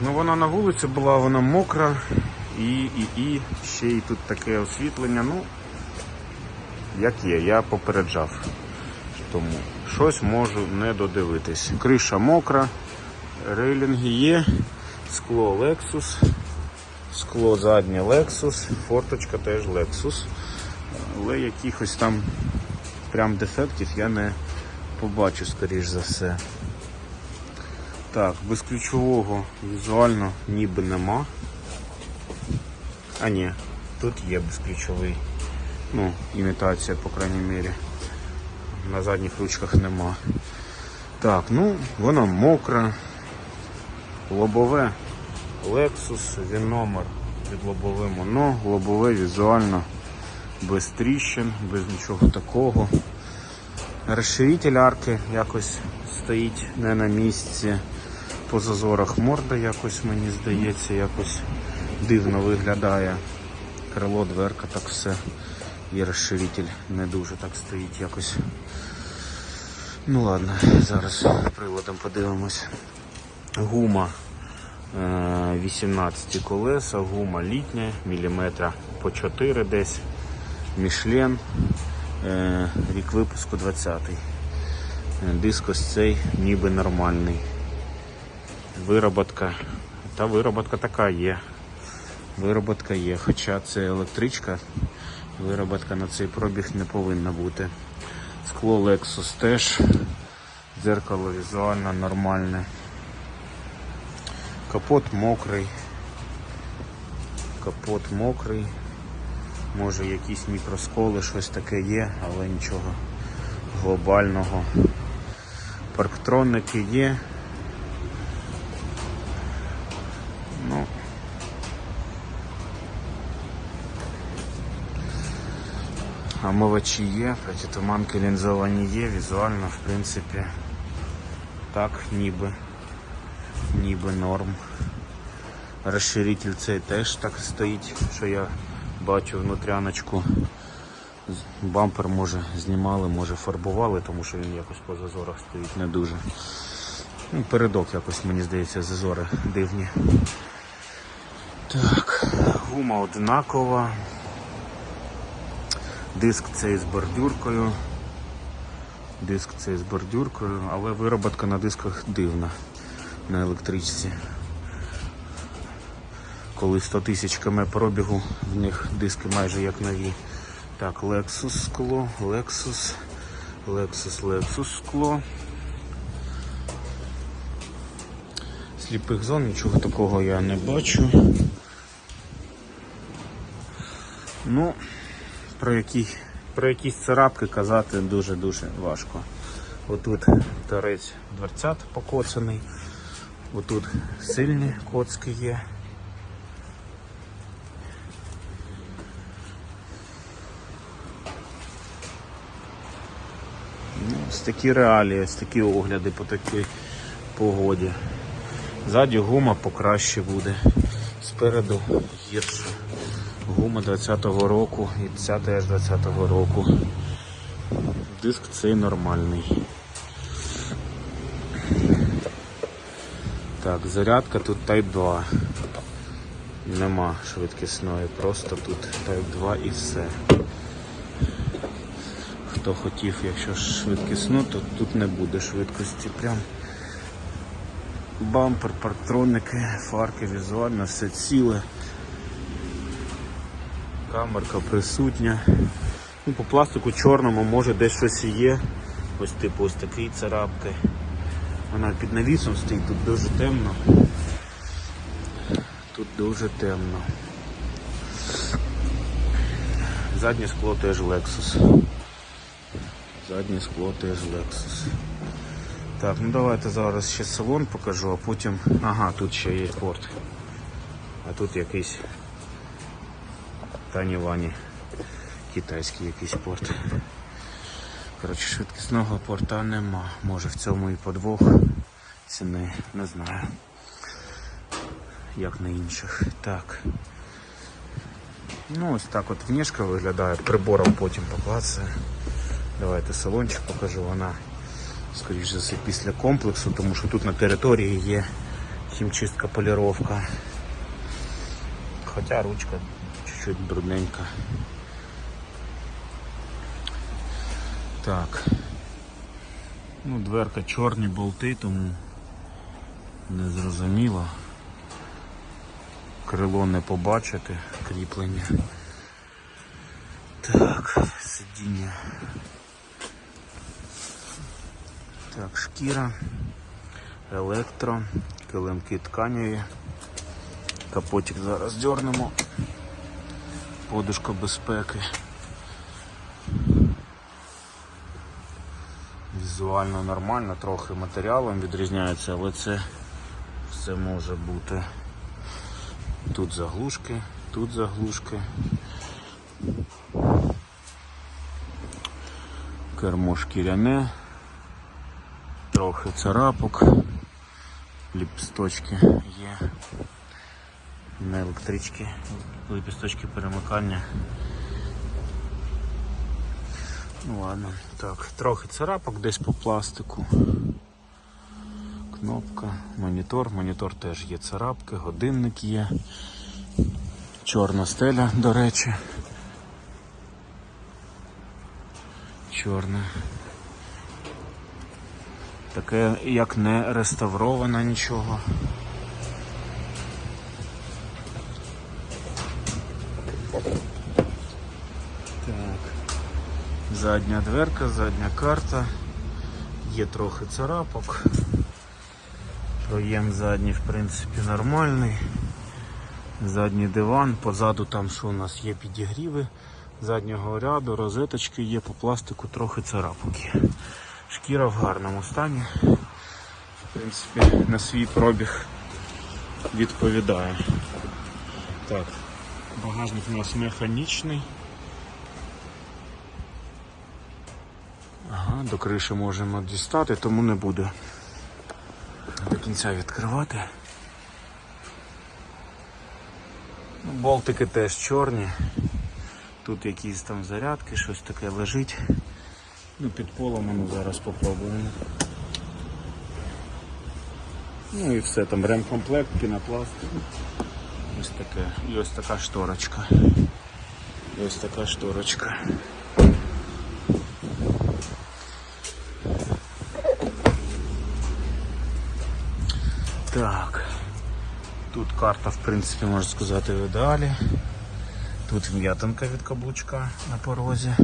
ну вона на вулиці була, вона мокра і, і, і ще й тут таке освітлення. Ну, як є, я попереджав. Тому щось можу не додивитись. Криша мокра, рейлінги є, скло Lexus, скло заднє Lexus, форточка теж Lexus. Але якихось там прям дефектів я не побачу, скоріш за все. Так, без ключового візуально ніби нема. А ні, тут є безключовий. Ну, імітація, по крайній мірі. На задніх ручках нема. Так, ну, вона мокра. Лобове Lexus, він номер під лобовим воно, лобове візуально без тріщин, без нічого такого. Розширитель арки якось стоїть не на місці. По зазорах морда якось, мені здається, якось дивно виглядає. Крило, дверка, так все. І розширитель не дуже так стоїть якось. Ну ладно, зараз приладом подивимось. Гума е, 18 колеса, гума літня, міліметра по 4 десь. Мішлен, е, рік випуску 20-й. Е, цей ніби нормальний. Вироботка. Та вироботка така є. Вироботка є, хоча це електричка, вироботка на цей пробіг не повинна бути. Скло Lexus теж, дзеркало візуально нормальне. Капот мокрий. Капот мокрий. Може якісь мікросколи, щось таке є, але нічого глобального. Парктроники є. Омивачі є, протитуманки лінзовані є, візуально, в принципі, так, ніби, ніби норм. Розширитель цей теж так стоїть, що я бачу внутряночку. Бампер може знімали, може фарбували, тому що він якось по зазорах стоїть не дуже. Ну, передок якось, мені здається, зазори дивні. Так, гума однакова. Диск цей з бордюркою. Диск цей з бордюркою, але вироботка на дисках дивна на електричці. Коли 100 тисяч км пробігу, в них диски майже як нові. Так, Lexus скло, Lexus, Lexus, Lexus скло. Сліпих зон, нічого такого я не бачу. Ну, про, які, про якісь царапки казати дуже-дуже важко. Отут торець дверцят покоцаний, отут сильні коцки є. Ну, ось такі реалії, ось такі огляди по такій погоді. Ззаді гума покраще буде. Спереду гірше. Гума 20-го року і ця теж 20-го року. Диск цей нормальний. Так, зарядка тут Type 2. Нема швидкісної, просто тут Type 2 і все. Хто хотів, якщо швидкісну, то тут не буде швидкості. Прям бампер, парктроники, фарки, візуально, все ціле. Камерка присутня. Ну, по пластику чорному може десь щось і є. Ось типу ось такий царапки. Вона під навісом стоїть, тут дуже темно. Тут дуже темно. Заднє скло теж Lexus. Заднє скло теж Lexus. Так, ну давайте зараз ще салон покажу, а потім... Ага, тут ще є порт. А тут якийсь Тані Вані. Китайський якийсь порт. Коротше, швидкісного порта нема. Може в цьому і подвох ціни, не знаю. Як на інших. Так. Ну ось так от внешка виглядає, прибором потім поклацає. Давайте салончик покажу, вона скоріш за все після комплексу, тому що тут на території є хімчистка, поліровка. Хоча ручка чуть-чуть брудненька. Так. Ну, дверка чорні болти, тому не зрозуміло. Крило не побачити, кріплення. Так, сидіння. Так, шкіра, електро, килимки тканеві. Капотик зараз дернемо. Подушка безпеки. Візуально нормально, трохи матеріалом відрізняється, але це все може бути. Тут заглушки, тут заглушки. Кермо шкіряне, трохи царапок, ліпсточки є. На електрички, ліпісточки перемикання. Ну ладно, так, трохи царапок десь по пластику. Кнопка, монітор, монітор теж є царапки, годинник є. Чорна стеля, до речі. Чорне. Таке як не реставровано нічого. Задня дверка, задня карта. Є трохи царапок. Проєм задній, в принципі, нормальний. Задній диван, позаду там що у нас є підігріви заднього ряду, розеточки є, по пластику трохи царапок є. Шкіра в гарному стані. В принципі, на свій пробіг відповідає. Так, багажник у нас механічний. До криші можемо дістати, тому не буде до кінця відкривати. Ну, Болтики теж чорні. Тут якісь там зарядки, щось таке лежить. Ну, під полом воно зараз попробуємо. Ну і все, там ремкомплект, пінопласт. Ось таке. І ось така шторочка. І ось така шторочка. Так. Тут карта, в принципі, можна сказати, в ідеалі. Тут вм'ятинка від каблучка на порозі.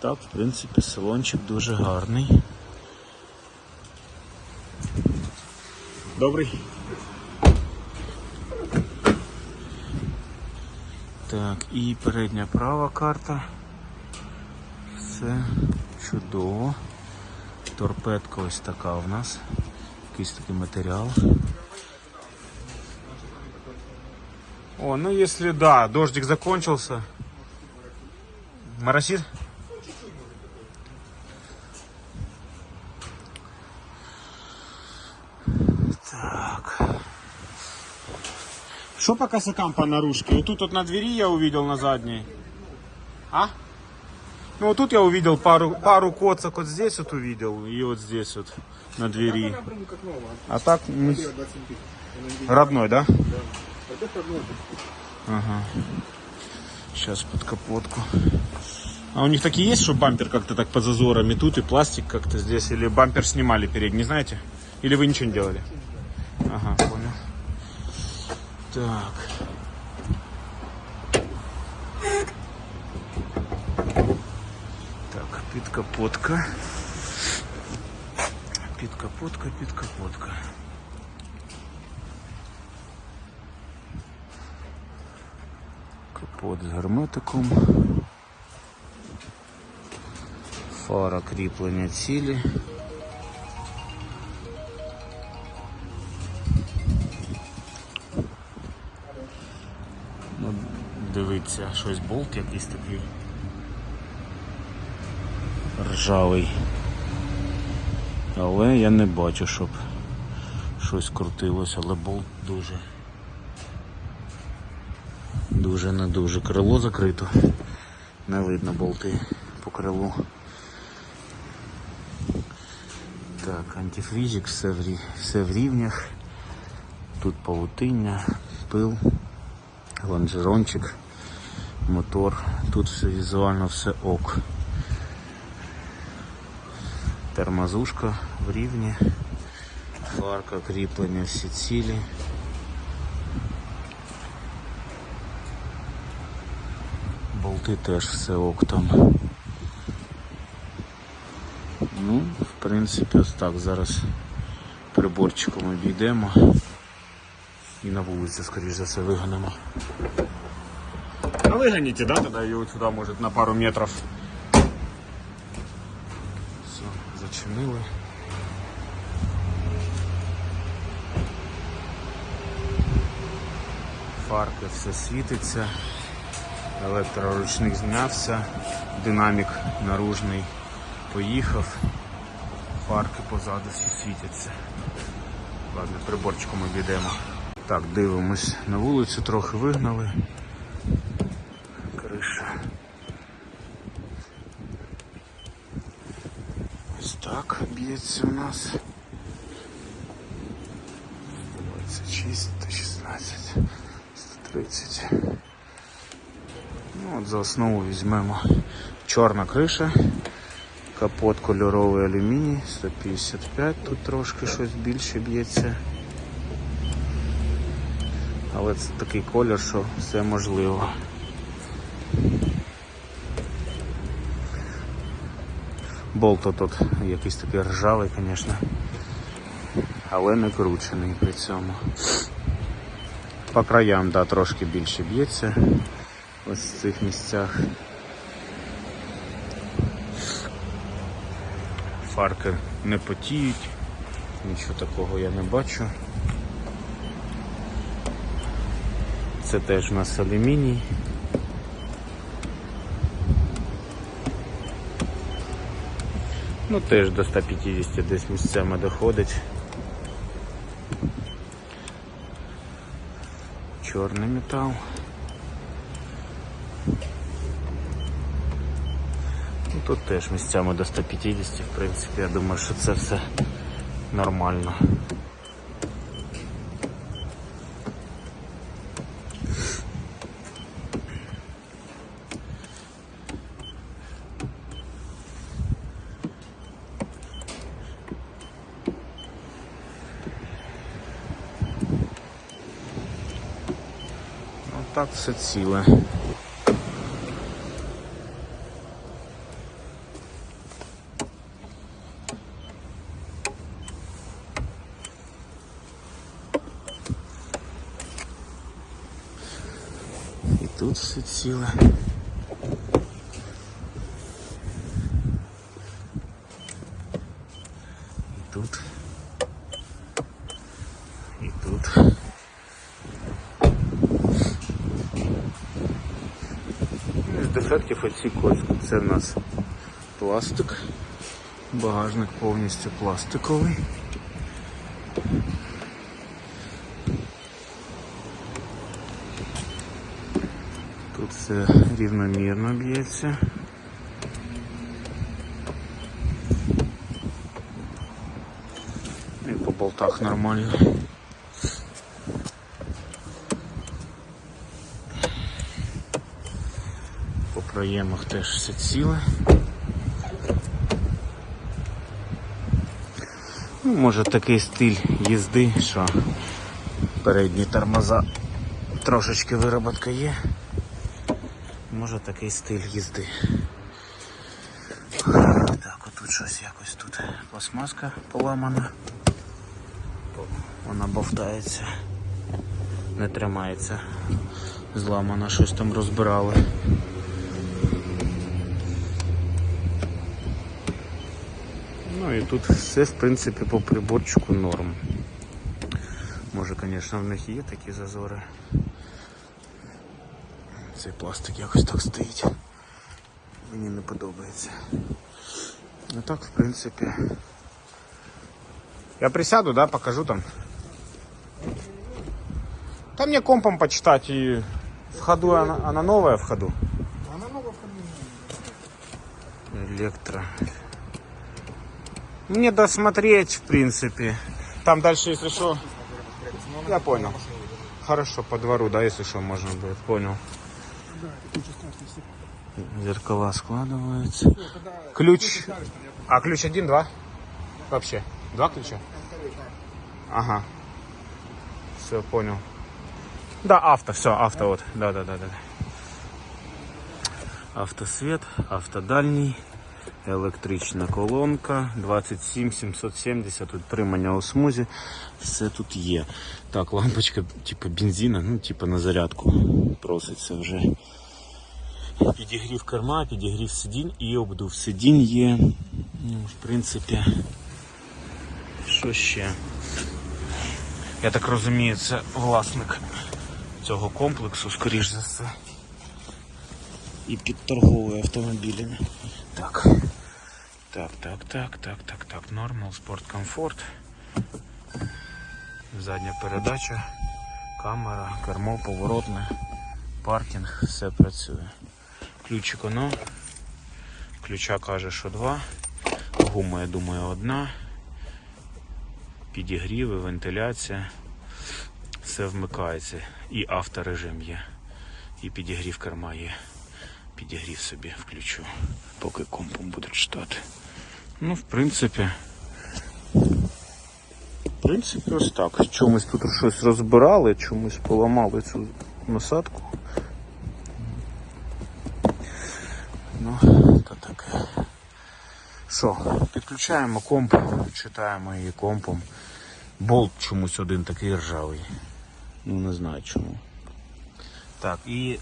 Так, в принципі, салончик дуже гарний. Добрий. Так, і передня права карта. Все чудово. Торпедка ось така у нас. Якийсь такий матеріал. О, ну если да, дождик закончился. Моросит? Так. Что по косякам по наружке? Вот тут вот на двери я увидел на задней. А? Ну вот тут я увидел пару, пару коцок вот здесь вот увидел и вот здесь вот на двери. А так 27 тысяч. родной, да? А родной. Ага. Сейчас под капотку. А у них такие есть, что бампер как-то так под зазорами тут и пластик как-то здесь? Или бампер снимали передний, знаете? Или вы ничего не делали? Ага, понял. Так. Підкапотка. Підкапотка, підкапотка. Капот з герметиком. Фара кріплення цілі. Ну, дивіться, щось болт якийсь такий ржавий. Але я не бачу, щоб щось крутилось, але болт дуже. Дуже не дуже. Крило закрито. Не видно болти по крилу. Так, антифрізик, все в, все в рівнях. Тут павутиння, пил, лонжерончик, мотор. Тут все візуально все ок. Термозушка в рівні, фарка кріплення всі цілі. Болти теж все ок там. Ну, в принципі, ось так. Зараз приборчиком обійдемо і на вулицю, скоріш за все, виганемо. А выгоните, да, тогда ее вот сюда, может, на пару метров. Все, зачинили. Фарка все світиться, електроручник знявся, динамік наружний поїхав, фарки позаду всі світяться. Ладно, приборчиком обійдемо. Так, дивимось на вулицю, трохи вигнали. Криша. Так б'ється у нас. 26, 116, 130. Ну от за основу візьмемо чорна криша. Капот кольоровий алюміній, 155, тут трошки щось більше б'ється. Але це такий колір, що все можливо. Болт тут якийсь такий ржавий, звісно. Але не кручений при цьому. По краям, да, трошки більше б'ється. Ось в цих місцях. Фарки не потіють, нічого такого я не бачу. Це теж у нас алюміній. Ну теж до 150 десь місцями доходить. Чорний метал. Ну, тут теж місцями до 150, в принципі, я думаю, що це все нормально. Так все ціле. Тут все ціле. 100% оці кольця. Це у нас пластик. Багажник повністю пластиковий. Тут все рівномірно б'ється. Ну і по болтах нормально. По проємах теж все ціле. Ну, може такий стиль їзди, що передні тормоза трошечки вироботка є. Може такий стиль їзди. Так, отут щось якось тут пластмаска поламана. Вона бовтається, не тримається. Зламана, щось там розбирали. Ну і тут все в принципі по приборчику норм. Може, звісно, в них є такі зазори. Цей пластик якось так стоїть. Мені не подобається. Ну так, в принципі. Я присяду, да, покажу там. Там мне компом почитать и в ходу она, она новая в ходу. Она новая фамилия. Электро. Мне досмотреть, в принципе. Там дальше, если что. Я понял. Хорошо, по двору, да, если что, можно будет. Понял. Зеркала складываются. Ключ. А ключ один, два? Вообще? Два ключа? Ага. Все, понял. Да, авто, все, авто вот. Да, да, да, да. Автосвет, автодальній, електрична колонка, 27 770, тут тримання у смузі, все тут є. Так, лампочка, типу бензина, ну, типу на зарядку проситься вже. Підігрів керма, підігрів сидінь і обдув сидінь є. Ну, в принципі, що ще? Я так розумію, це власник цього комплексу, скоріш за все. І підторговує автомобілями. Так. Так, так, так, так, так, так. Нормал, спорт, комфорт. Задня передача, камера, кермо поворотне, паркінг, все працює. Ключик оно. Ключа каже, що два. Гума, я думаю, одна. Підігріви, вентиляція. Все вмикається. І авторежим є. І підігрів керма є. Підігрів собі включу, поки компом буде читати. Ну, в принципі. В принципі, ось так. Чомусь тут щось розбирали, чомусь поламали цю насадку. Ну, то таке. Що, підключаємо комп, читаємо її компом. Болт чомусь один такий ржавий. Ну не знаю чому. Так, і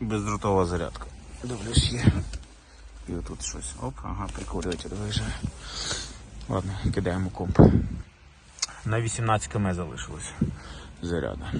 бездротова зарядка. Дивлюсь є. І отут щось. Оп, ага, прикурюватель виїжджає. Ладно, кидаємо комп. На 18 км залишилось заряда.